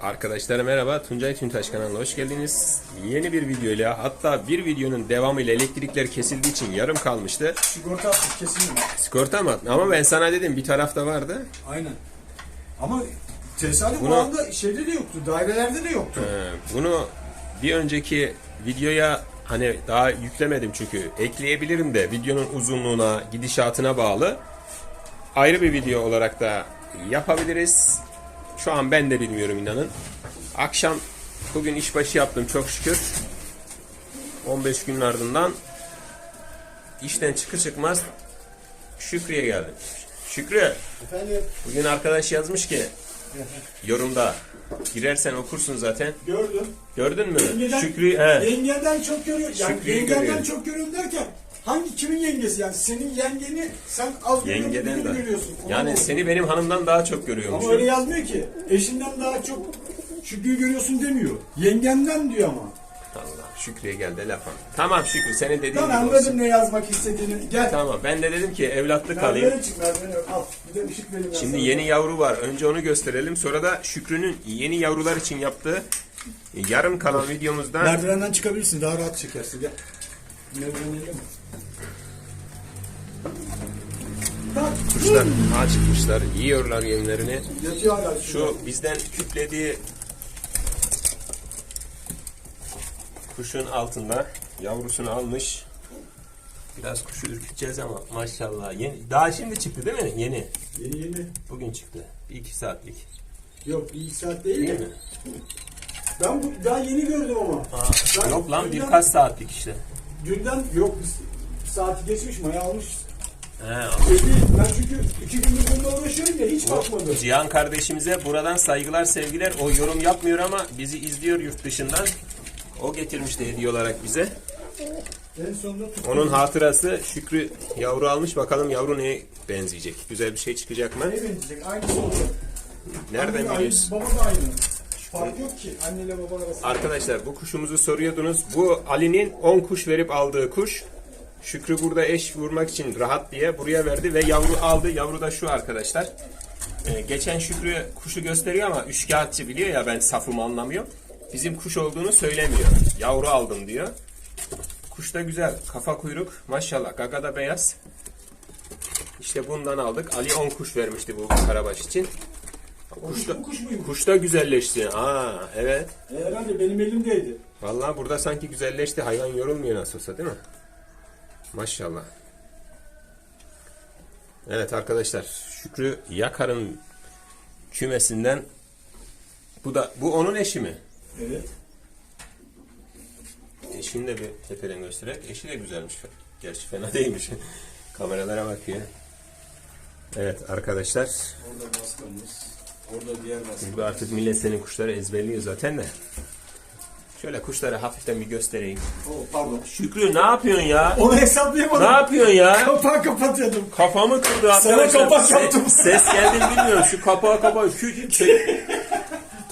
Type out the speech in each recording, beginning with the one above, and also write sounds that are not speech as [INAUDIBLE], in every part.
Arkadaşlar merhaba. Tuncay Tüntaş kanalına hoş geldiniz. Yeni bir videoyla hatta bir videonun devamıyla elektrikler kesildiği için yarım kalmıştı. Sigorta attık kesin mi? Sigorta mı? attın? Ama ben sana dedim bir tarafta vardı. Aynen. Ama tesadüf Bunu- o anda şeyde de yoktu. Dairelerde de yoktu. Ee, bunu bir önceki videoya hani daha yüklemedim çünkü ekleyebilirim de videonun uzunluğuna, gidişatına bağlı. Ayrı bir video olarak da yapabiliriz. Şu an ben de bilmiyorum inanın. Akşam bugün işbaşı yaptım çok şükür. 15 günün ardından işten çıkır çıkmaz Şükrü'ye geldim. Şükrü Efendim bugün arkadaş yazmış ki [LAUGHS] yorumda girersen okursun zaten. gördüm. Gördün mü? Yengeden, Şükrü he. Yengenden çok görüyor. Yani Şükrü'yü yengenden görüyorum. çok görüyorum derken hangi kimin yengesi yani senin yengeni sen az görüyorsun, Yengeden de. görüyorsun. Ona Yani bak. seni benim hanımdan daha çok görüyormuş. ama öyle yazmıyor ki. Eşinden daha çok Şükrü'yü görüyorsun demiyor. Yengenden diyor ama. Allah Şükrü'ye geldi lafım. Tamam Şükrü senin dediğin Ben gibi anladım olsun. ne yazmak istediğini. Gel. Tamam ben de dedim ki evlatlık alayım. Merdivene çık merdivene. Al. Bir de ışık vereyim ben Şimdi sana. yeni yavru var. Önce onu gösterelim. Sonra da Şükrü'nün yeni yavrular için yaptığı yarım kalan videomuzdan Merdivenden çıkabilirsin daha rahat çekersin gel. Merdivenle mi? Kuşlar ağa çıkmışlar. Yiyorlar yemlerini. Şu bizden kütlediği kuşun altında yavrusunu almış. Biraz kuşu ürküteceğiz ama maşallah. Yeni, daha şimdi çıktı değil mi? Yeni. Yeni yeni. Bugün çıktı. Bir iki saatlik. Yok bir iki saat değil Değil mi? mi? Ben bu, daha yeni gördüm ama. Aa, Ben yok lan birkaç saatlik işte. Dünden yok biz saati geçmiş maya almış. He, değil, ben çünkü iki gündür bununla uğraşıyorum ya hiç bakmadım. Cihan kardeşimize buradan saygılar sevgiler. O yorum yapmıyor ama bizi izliyor yurt dışından. O getirmişti hediye olarak bize. En sonunda tuttum. Onun hatırası Şükrü yavru almış. Bakalım yavru neye benzeyecek? Güzel bir şey çıkacak mı? Ne benzeyecek? Aynısı olacak. Nereden Anne de biliyorsun? Aynı, baba da aynı. Fark yok ki anneyle baba arasında. Arkadaşlar bu kuşumuzu soruyordunuz. Bu Ali'nin 10 kuş verip aldığı kuş. Şükrü burada eş vurmak için rahat diye buraya verdi ve yavru aldı. Yavru da şu arkadaşlar. Ee, geçen Şükrü kuşu gösteriyor ama üçkağıtçı biliyor ya ben safımı anlamıyor. Bizim kuş olduğunu söylemiyor. Yavru aldım diyor. Kuş da güzel. Kafa kuyruk. Maşallah. Gaga da beyaz. İşte bundan aldık. Ali 10 kuş vermişti bu karabaş için. Kuş da, kuş kuş da güzelleşti. Aa evet. E, herhalde benim elimdeydi. Vallahi burada sanki güzelleşti. Hayvan yorulmuyor nasıl olsa değil mi? Maşallah. Evet arkadaşlar Şükrü Yakar'ın kümesinden bu da bu onun eşi mi? Evet. Eşini de bir tepeden göstererek. Eşi de güzelmiş. Gerçi fena değilmiş. [LAUGHS] Kameralara bakıyor. Evet arkadaşlar. Orada baskamız. Orada diğer baskamız. Bu artık millet senin kuşları ezberliyor zaten de. Şöyle kuşları hafiften bir göstereyim. Oh, pardon. Şükrü ne yapıyorsun ya? Onu Ne hesaplayamadım. yapıyorsun ya? Kapağı kapatıyordum. Kafamı kırdı Sana kapak yaptım. Ses geldi mi bilmiyorum. Şu kapağı kapağı. Şu ke-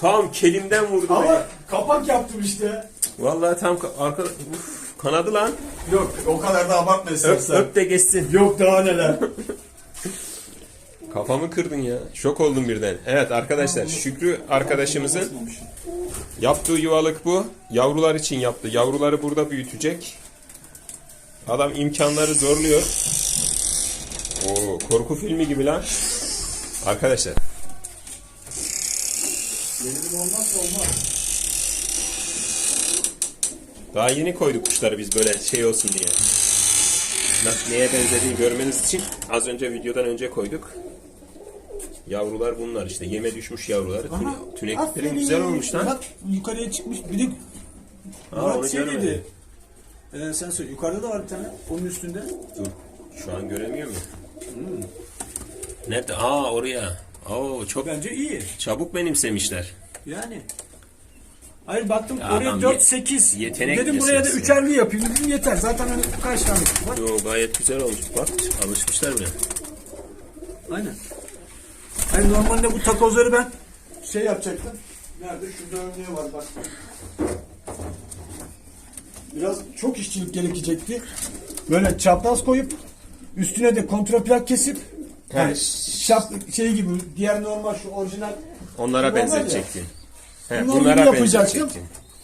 tam kelimden vurdu beni. Ama kapak yaptım işte. Vallahi tam ka- arka Uf, kanadı lan. Yok o kadar da abartma Öp, istersen. öp de geçsin. Yok daha neler. Kafamı kırdın ya. Şok oldum birden. Evet arkadaşlar Şükrü arkadaşımızın Basmamışım. Yaptığı yuvalık bu. Yavrular için yaptı. Yavruları burada büyütecek. Adam imkanları zorluyor. Oo, korku filmi gibi lan. Arkadaşlar olmaz. Daha yeni koyduk kuşları biz böyle şey olsun diye. Nasıl neye benzediğini görmeniz için az önce videodan önce koyduk. Yavrular bunlar işte. Yeme düşmüş yavruları. Tüne- Tüneklikleri Aferin. güzel olmuş lan. Bak yukarıya çıkmış. Bir de Aa, Murat onu şey görmedim. dedi. Ee, sen söyle. Yukarıda da var bir tane. Onun üstünde. Dur. Şu an göremiyor mu? Nerede? Aa oraya. Oo çok Bence iyi. çabuk benimsemişler. Yani. Hayır baktım Ya oraya adam 4 8. yetenek Dedim buraya da meselesi. üçerli yapayım dedim yeter. Zaten hani kaç tane var? Yo gayet güzel olmuş. Bak alışmışlar bile. Aynen. Hani normalde bu takozları ben şey yapacaktım. Nerede? Şurada örneği var bak. Biraz çok işçilik gerekecekti. Böyle çapraz koyup üstüne de kontraplak kesip yani şap şey gibi diğer normal şu orijinal Onlara benzetecektin. He, Bunlar bunlara çektin.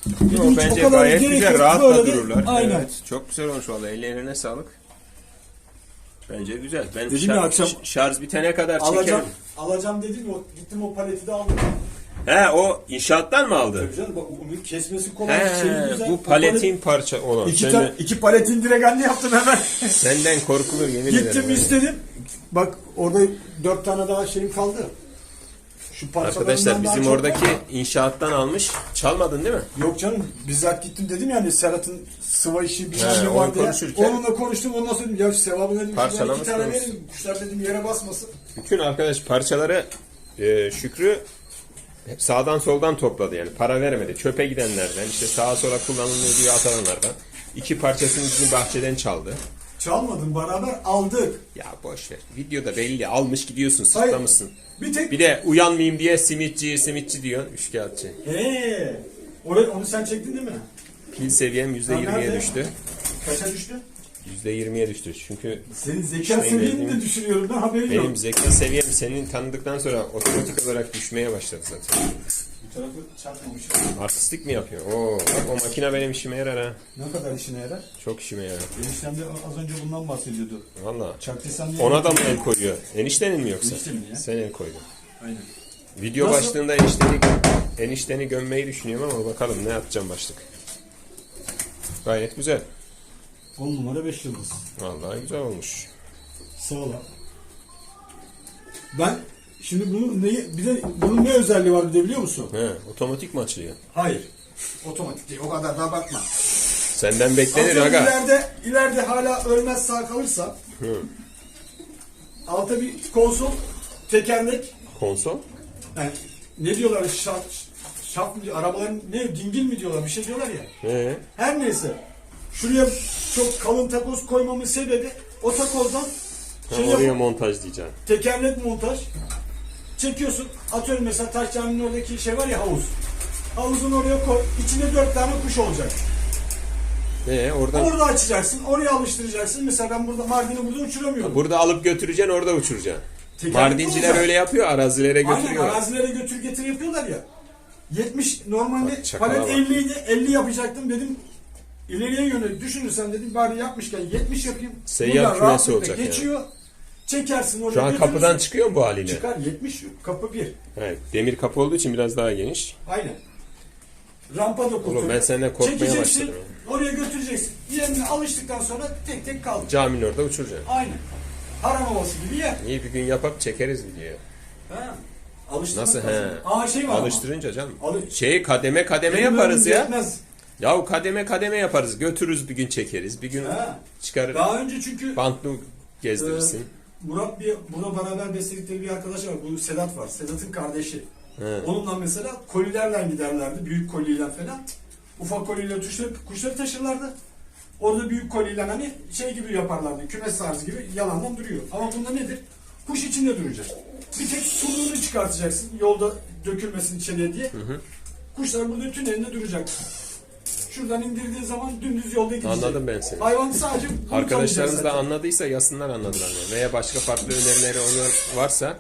Dedim Yo, bence gayet güzel, rahat da dururlar. Aynen. Evet, çok güzel olmuş vallahi. Ellerine sağlık. Bence güzel. Ben Dedim şar- ya akşam- şarj bitene kadar Alacağım, çekerim. alacağım dedim o gittim o paleti de aldım. He, o inşaattan mı aldın? Tabii canım bak onu kesmesi kolay, He, şey güzel. bu paletin parça olan. palet- iki, Senden, ta- iki paletin diregenli yaptım hemen. senden korkulur yemin ederim. Gittim istedim. Bak orada dört tane daha şeyim kaldı. Şu parçalarından Arkadaşlar daha bizim çok oradaki var. inşaattan almış. Çalmadın değil mi? Yok canım bizzat gittim dedim yani Serhat'ın sıva işi He, ne onu var diye. konuşurken- Onunla konuştum ondan sonra dedim ya sevabını dedim. şuradan iki Parçalamışsınız. tane verin kuşlar dedim yere basmasın. Bütün arkadaş parçaları e, Şükrü hep sağdan soldan topladı yani para vermedi. Çöpe gidenlerden işte sağa sola kullanılmıyor diye atanlardan. İki parçasını bizim bahçeden çaldı. Çalmadım beraber aldık. Ya boş ver. Videoda belli almış gidiyorsun Hayır. sırtlamışsın. Bir tek Bir de uyanmayayım diye simitçi simitçi diyorsun. Üçkağıtçı. He. Orayı, onu sen çektin değil mi? Pil seviyem %20'ye nerede? düştü. Kaça düştü? %20'ye düştü. Çünkü Senin zeka İşte seviyeni benim- de düşürüyorum ben haberin benim yok. zeka seviyem senin tanıdıktan sonra otomatik olarak düşmeye başladı zaten. Tarafı çarpmamış. Artistlik mi yapıyor? Oo, bak o makine benim işime yarar ha. Ne kadar işine yarar? Çok işime yarar. Eniştem de az önce bundan bahsediyordu. Valla. Çaktıysan diye. Ona da mı el koyuyor? Eniştenin mi yoksa? Eniştemin ya. Sen el koydun. Aynen. Video Nasıl? başlığında enişteni, enişteni gömmeyi düşünüyorum ama bakalım ne yapacağım başlık. Gayet güzel. 10 numara 5 yıldız. Vallahi güzel olmuş. Sağ ol. Ben şimdi bunu neyi, bir de bunun ne özelliği var bir de biliyor musun? He, otomatik mi açılıyor? Hayır. Otomatik değil. O kadar da bakma. Senden beklenir Atıyorum aga. ileride, ileride hala ölmez sağ kalırsa Hı. alta bir konsol tekerlek Konsol? yani ne diyorlar şaf, şaf mı diyor, arabaların ne dingil mi diyorlar bir şey diyorlar ya. He. Her neyse. Şuraya çok kalın takoz koymamın sebebi o takozdan Ha, şey oraya montaj diyeceğim. tekerlek montaj çekiyorsun. Atıyorum mesela taş caminin oradaki şey var ya havuz. Havuzun oraya koy. içinde dört tane kuş olacak. He, oradan Orada açacaksın. Oraya alıştıracaksın. Mesela ben burada Mardin'i burada uçuramıyorum. burada alıp götüreceksin orada uçuracaksın. Tekerlekli Mardinciler olacak. öyle yapıyor arazilere Aynen götürüyor. arazilere götür getir yapıyorlar ya. 70 normalde Bak, çakala palet bak. 50 idi 50 yapacaktım dedim. İleriye yönelik düşünürsen dedim bari yapmışken 70 yapayım. Seyyar Buradan kümesi rahatlıkla olacak yani. Geçiyor. Çekersin oraya Şu an götürürsün. kapıdan çıkıyor mu bu haliyle? Çıkar 70 kapı 1. Evet, demir kapı olduğu için biraz daha geniş. Aynen. Rampa da kurtarıyor. ben senden korkmaya Çekeceksin, başladım Oraya götüreceksin. Yerine alıştıktan sonra tek tek kaldı. Caminin orada uçuracaksın. Aynen. Haram havası gibi yer. İyi bir gün yapıp çekeriz videoyu. Ha. Alıştırmak Nasıl, lazım. he? Aa şey var ama. Alıştırınca canım. Alı- Şeyi kademe kademe Benim yaparız ömrüm ya. yetmez. Yahu kademe kademe yaparız. Götürürüz bir gün çekeriz. Bir gün Ha. çıkarır. Daha önce çünkü Bantlı gezdirirsin. Murat bir burada beraber besledikleri bir arkadaş var. Bu Sedat var. Sedat'ın kardeşi. He. Onunla mesela kolilerle giderlerdi. Büyük koliyle falan. Ufak koliyle kuşları, kuşları taşırlardı. Orada büyük koliyle hani şey gibi yaparlardı. Kümes tarzı gibi yalandan duruyor. Ama bunda nedir? Kuş içinde duracak. Bir tek suluğunu çıkartacaksın. Yolda dökülmesin içeriye diye. Kuşlar burada tünelinde duracak. Şuradan indirdiğin zaman dümdüz yolda gidecek. Anladım ben seni. Hayvan sadece bunu da zaten. anladıysa yazsınlar anladılar mı? Veya başka farklı önerileri olan varsa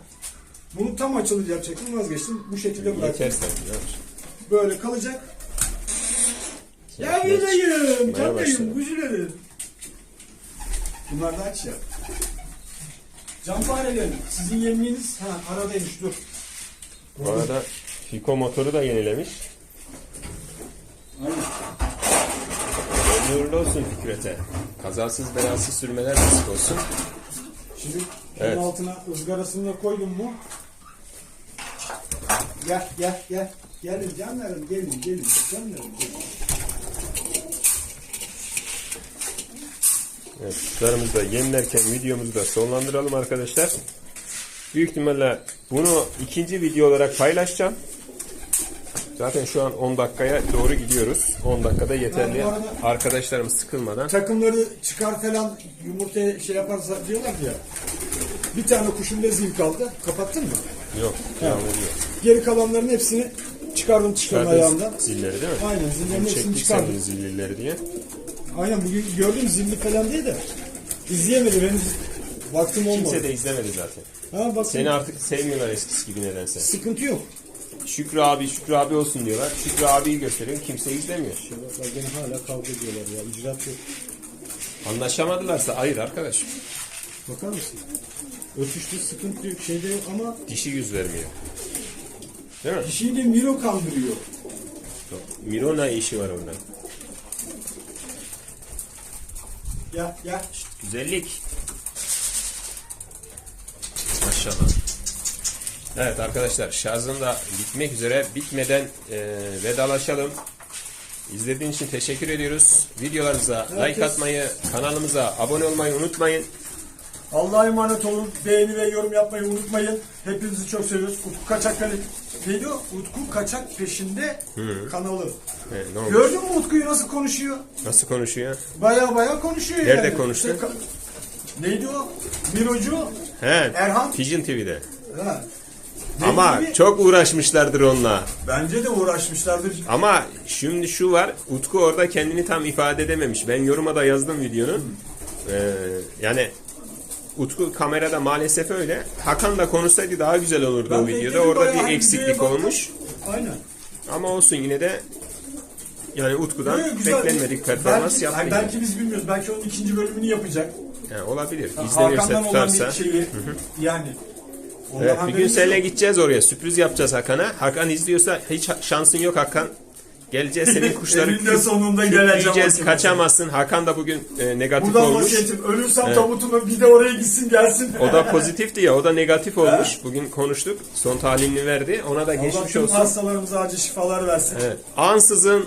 Bunu tam açılı yapacaktım vazgeçtim. Bu şekilde bıraktım. yeter sen. ne yapayım? Böyle kalacak. Çıkmaya Yavrulayım, başladı. tatlıyım. Bunlar da aç ya. Can fareleri, sizin yemliğiniz ha, aradaymış dur. Bu arada Fiko motoru da yenilemiş. Aynen. Hayırlı olsun Fikret'e. Kazasız belasız sürmeler nasip olsun. Şimdi Evet. bunun altına ızgarasını da koydum mu? Gel gel gel. Gelin canlarım gelin gelin canlarım gelin. Evet, kuşlarımızı da yemlerken videomuzu da sonlandıralım arkadaşlar. Büyük ihtimalle bunu ikinci video olarak paylaşacağım. Zaten şu an 10 dakikaya doğru gidiyoruz. 10 dakikada yeterli. Arada- Arkadaşlarımız sıkılmadan. Takımları çıkar falan yumurtaya şey yaparsa diyorlar ya. Bir tane kuşumda zil kaldı. Kapattın mı? Yok. Ediyor. Geri kalanların hepsini çıkardım çıkarım Çıkardın ayağımdan. zilleri değil mi? Aynen zillerin hepsini Çektik çıkardım. senin zillileri diye. Aynen bugün gördüm zilli falan diye de izleyemedim henüz vaktim olmadı. Kimse de izlemedi zaten. Ha bak Seni artık sevmiyorlar eskisi gibi nedense. sıkıntı yok. Şükrü abi Şükrü abi olsun diyorlar. Şükrü abiyi gösteriyor. Kimse izlemiyor. Şebaplar gene hala kavga ediyorlar ya. İcraat yok. Anlaşamadılarsa hayır arkadaş. Bakar mısın? Öpüştü sıkıntı yok şeyde yok ama Dişi yüz vermiyor. Değil mi? Kişiyi de Miro kandırıyor. Miro ne işi var orada? Ya ya Güzellik. Maşallah. Evet arkadaşlar şarjım da bitmek üzere. Bitmeden e, vedalaşalım. İzlediğiniz için teşekkür ediyoruz. Videolarımıza like Herkes- atmayı, kanalımıza abone olmayı unutmayın. Allah'a emanet olun. Beğeni ve yorum yapmayı unutmayın. Hepinizi çok seviyoruz. Utku Kaçak Neydi o? Utku Kaçak peşinde kanalı. He, ne olmuş? Gördün mü Utku'yu nasıl konuşuyor? Nasıl konuşuyor? Baya baya konuşuyor Nerede yani. konuştu? İşte Neydi o? Mirocu. He, Erhan? Pigeon TV'de. Ha. Ama gibi, çok uğraşmışlardır onunla. Bence de uğraşmışlardır. Ama şimdi şu var, Utku orada kendini tam ifade edememiş. Ben yoruma da yazdım videonun. Ee, yani Utku kamerada maalesef öyle. Hakan da konuşsaydı daha güzel olurdu Ben o de videoda. Orada bir eksiklik olmuş. Aynen. Ama olsun yine de yani Utku'dan Yok, güzel. beklenmedik performans yaptı. Yine. belki biz bilmiyoruz. Belki onun ikinci bölümünü yapacak. Yani olabilir. İzlenirse Hakan'dan olan tutarsa. bir şeyi. Yani. Evet, bir gün seninle gideceğiz oraya. Sürpriz yapacağız Hakan'a. Hakan izliyorsa hiç şansın yok Hakan. Geleceğiz senin [LAUGHS] kuşları Eninde sonunda geleceğim. Hakan. kaçamazsın. Hakan da bugün e, negatif Buradan olmuş. vasiyetim. Ölürsem tabutuma bir de oraya gitsin gelsin. O da pozitifti ya, o da negatif olmuş. Bugün konuştuk. Son tahlilini verdi. Ona da Allah geçmiş tüm olsun. hastalarımıza acı şifalar versin. Evet. Ansızın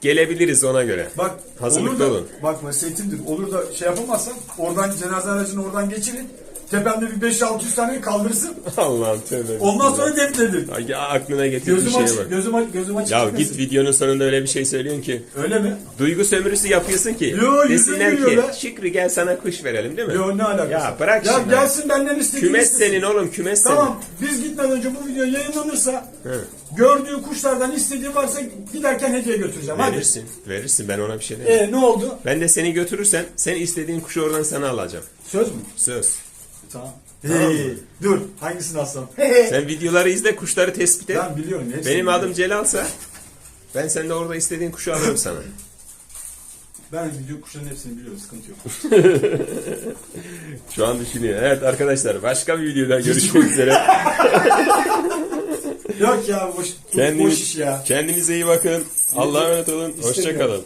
gelebiliriz ona göre. Bak Hazırlıklı olur da, olun. Bak vasiyetimdir. Olur da şey yapamazsam oradan cenaze aracını oradan geçirin. Tepemde bir 5-600 tane kaldırsın. [LAUGHS] Allah'ım tövbe. Ondan sonra defnedin. Ay, ya aklına getirdiği Gözüm şeye aç, bak. gözüm aç, gözüm aç. Ya git videonun sonunda öyle bir şey söylüyorsun ki. Öyle mi? Duygu sömürüsü yapıyorsun ki. Yo, yüzüm ki be. Şükrü gel sana kuş verelim değil mi? Yo ne alakası? Ya bırak Ya şimdi. gelsin benden istediğini Kümes istesin. senin oğlum kümes Tamam biz gitmeden önce bu video yayınlanırsa He. gördüğü kuşlardan istediği varsa giderken hediye götüreceğim. senin. Hadi. Verirsin. Verirsin ben ona bir şey demem. E ne oldu? Ben de seni götürürsen sen istediğin kuşu oradan sana alacağım. Söz mü? Söz. Tamam. Hey, dur hangisini alsam? Sen videoları izle kuşları tespit et. ben biliyorum. hepsini Benim biliyorum. adım Celal'sa ben sen de orada istediğin kuşu alırım sana. Ben video kuşların hepsini biliyorum sıkıntı yok. [LAUGHS] Şu an düşünüyor. Evet arkadaşlar başka bir videoda [LAUGHS] görüşmek üzere. yok ya boş, boş Kendiniz, iş ya. kendinize iyi bakın. Allah'a emanet olun. İstemiyorum. Hoşçakalın.